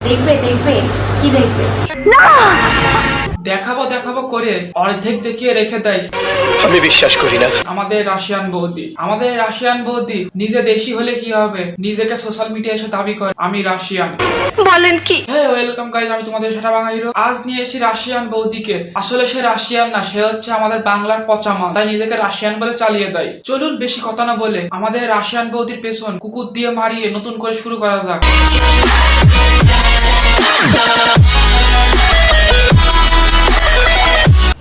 দেখবে দেখবে কি দেখবে? দেখাবো দেখাবো করে অর্ধেক দেখিয়ে রেখে দেয়। আমি বিশ্বাস করি না। আমাদের রাশিয়ান বৌদি। আমাদের রাশিয়ান বৌদি নিজে দেশি হলে কি হবে? নিজেকে সোশ্যাল মিডিয়া এসে দাবি করে আমি রাশিয়ান। বলেন কি? হ্যাঁ ওয়েলকাম গাইজ আমি তোমাদের সেটা বাংলা হিরো আজ নিয়ে এসেছি রাশিয়ান বৌদিকে। আসলে সে রাশিয়ান না সে হচ্ছে আমাদের বাংলার পচামা তাই নিজেকে রাশিয়ান বলে চালিয়ে দেয়। চলুন বেশি কথা না বলে আমাদের রাশিয়ান বৌদির পেছন কুকুর দিয়ে মারিয়ে নতুন করে শুরু করা যাক।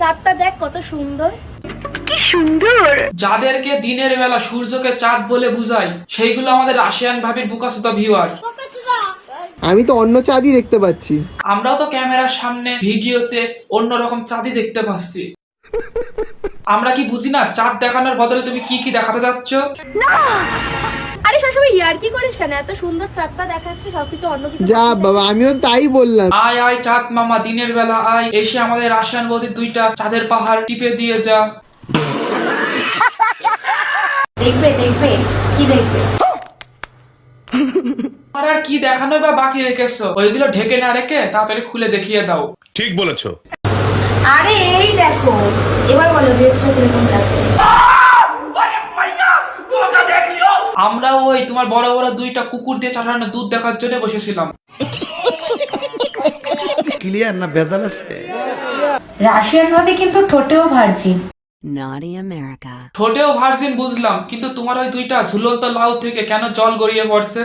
চাঁদটা দেখ কত সুন্দর। কি সুন্দর। যাদেরকে দিনের বেলা সূর্যকে চাঁদ বলে বুঝায় সেইগুলো আমাদের রাশিয়ান ভাবির বুকাসুদা ভিউয়ার আমি তো অন্য চাঁদই দেখতে পাচ্ছি। আমরাও তো ক্যামেরার সামনে ভিডিওতে অন্যরকম চাঁদই দেখতে পাচ্ছি। আমরা কি বুঝি না চাঁদ দেখানোর বদলে তুমি কি কি দেখাতে যাচ্ছ? আরে সবসময় ইয়ার কি করিস কেন? এত সুন্দর চাঁদটা দেখাচ্ছে সবকিছু অন্য কিছু যা বাবা আমিও তাই বললাম। আয় আয় চাঁদ মামা দিনের বেলা আয়। এসে আমাদের রাশিয়ান বৌদির দুইটা চাঁদের পাহাড় টিপে দিয়ে যা। দেখবে দেখবে কি দেখবে? আর আর কি দেখানো বা বাকি রেখেছো? ওইগুলো ঢেকে না রেখে তাড়াতাড়ি খুলে দেখিয়ে দাও। ঠিক বলেছ। আরে এই দেখো এবার বলো ড্রেসটা কীরকম লাগছে আমরা ওই তোমার বড় বড় দুইটা কুকুর দিয়ে চাটানো দুধ দেখার জন্য বসেছিলাম। ক্লিয়ার না ভেজাল আছে? রাশিয়ান ভাবে কিন্তু ঠোঁটেও ভার্জিন। Naughty America. ঠোঁটেও ভার্জিন বুঝলাম কিন্তু তোমার ওই দুইটা ঝুলন্ত লাউ থেকে কেন জল গড়িয়ে পড়ছে?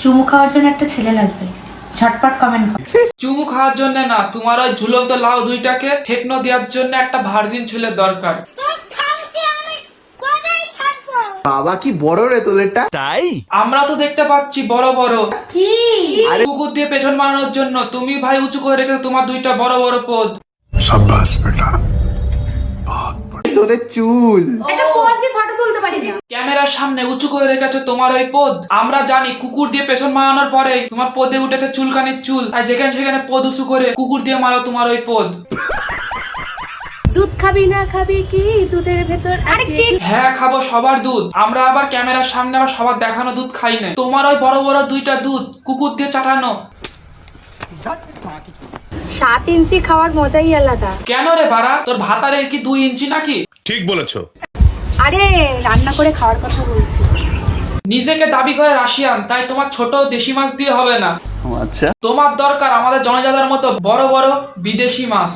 চুমু খাওয়ার জন্য একটা ছেলে লাগবে। ঝটপট কমেন্ট কর। চুমু খাওয়ার জন্য না তোমার ওই ঝুলন্ত লাউ দুইটাকে ঠেকনো দেওয়ার জন্য একটা ভার্জিন ছেলের দরকার। বাবা কি বড় রে তোদেরটা? আমরা তো দেখতে পাচ্ছি বড় বড়। কি? কুকুর দিয়ে পেছন মারানোর জন্য তুমি ভাই উঁচু করে রেখেছো তোমার দুইটা বড় বড় পদ। তোদের চুল। একটা পোজ দিয়ে ফটো তুলতে পারি না। ক্যামেরার সামনে উঁচু করে রেখেছো তোমার ওই পদ। আমরা জানি কুকুর দিয়ে পেছন মারানোর পরে তোমার পদে উঠেছে চুলকানির চুল। তাই যেখানে সেখানে পদ উঁচু করে কুকুর দিয়ে মারো তোমার ওই পদ। দুধ খাবি না খাবি কি? দুধের ভেতর হ্যাঁ খাব সবার দুধ। আমরা আবার ক্যামেরার সামনে আবার সবার দেখানো দুধ খাই না তোমার ওই বড় বড় দুইটা দুধ কুকুর দিয়ে চাটানো। সাত ইঞ্চি খাওয়ার মজাই আলাদা। কেন রে বাড়া? তোর ভাতারের কি দুই ইঞ্চি নাকি? ঠিক বলেছ। আরে রান্না করে খাওয়ার কথা বলছি। নিজেকে দাবি করে রাশিয়ান তাই তোমার ছোট দেশি মাছ দিয়ে হবে না। আচ্ছা। তোমার দরকার আমাদের জনজাদার মতো বড় বড় বিদেশি মাছ।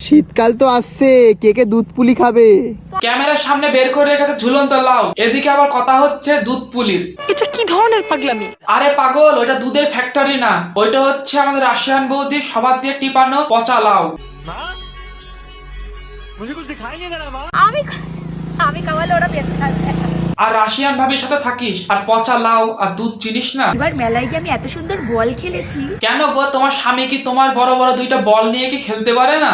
শীতকাল তো আসছে কে কে দুধ পুলি খাবে? ক্যামেরার সামনে বের করে রেখেছে ঝুলন্ত লাউ। এদিকে আবার কথা হচ্ছে দুধ পুলির। এটা কি ধরনের পাগলামি? আরে পাগল ওইটা দুধের ফ্যাক্টরি না। ওইটা হচ্ছে আমাদের রাশিয়ান বৌদি সবার দিয়ে টিপানো পচা লাউ। আমি আমি খাওয়ালে ওরা বেঁচে থাকবে। আর রাশিয়ান ভাবির সাথে থাকিস আর পচা লাউ আর দুধ চিনিস না? এবার মেলায় গিয়ে আমি এত সুন্দর বল খেলেছি। কেন গো তোমার স্বামী কি তোমার বড় বড় দুইটা বল নিয়ে কি খেলতে পারে না?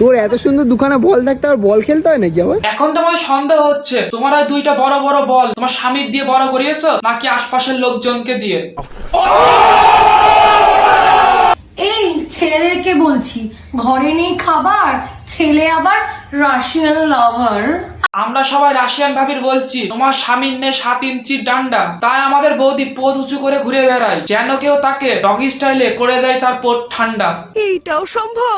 তোর এত সুন্দর দুখানা বল থাকতে আর বল খেলতে হয় নাকি আবার? এখন তোমাদের সন্দেহ হচ্ছে তোমার ওই দুইটা বড় বড় বল তোমার স্বামীর দিয়ে বড় করিয়েছো নাকি আশপাশের লোকজনকে দিয়ে? এই ছেলেদেরকে বলছি ঘরে নেই খাবার ছেলে আবার রাশিয়ান লাভার আমরা সবাই রাশিয়ান ভাবির বলছি তোমার স্বামীর নে সাত ইঞ্চির ডান্ডা। তাই আমাদের বৌদি পদ উঁচু করে ঘুরে বেড়ায়। যেন কেউ তাকে ডগি স্টাইলে করে দেয় তার পোট ঠান্ডা। এইটাও সম্ভব?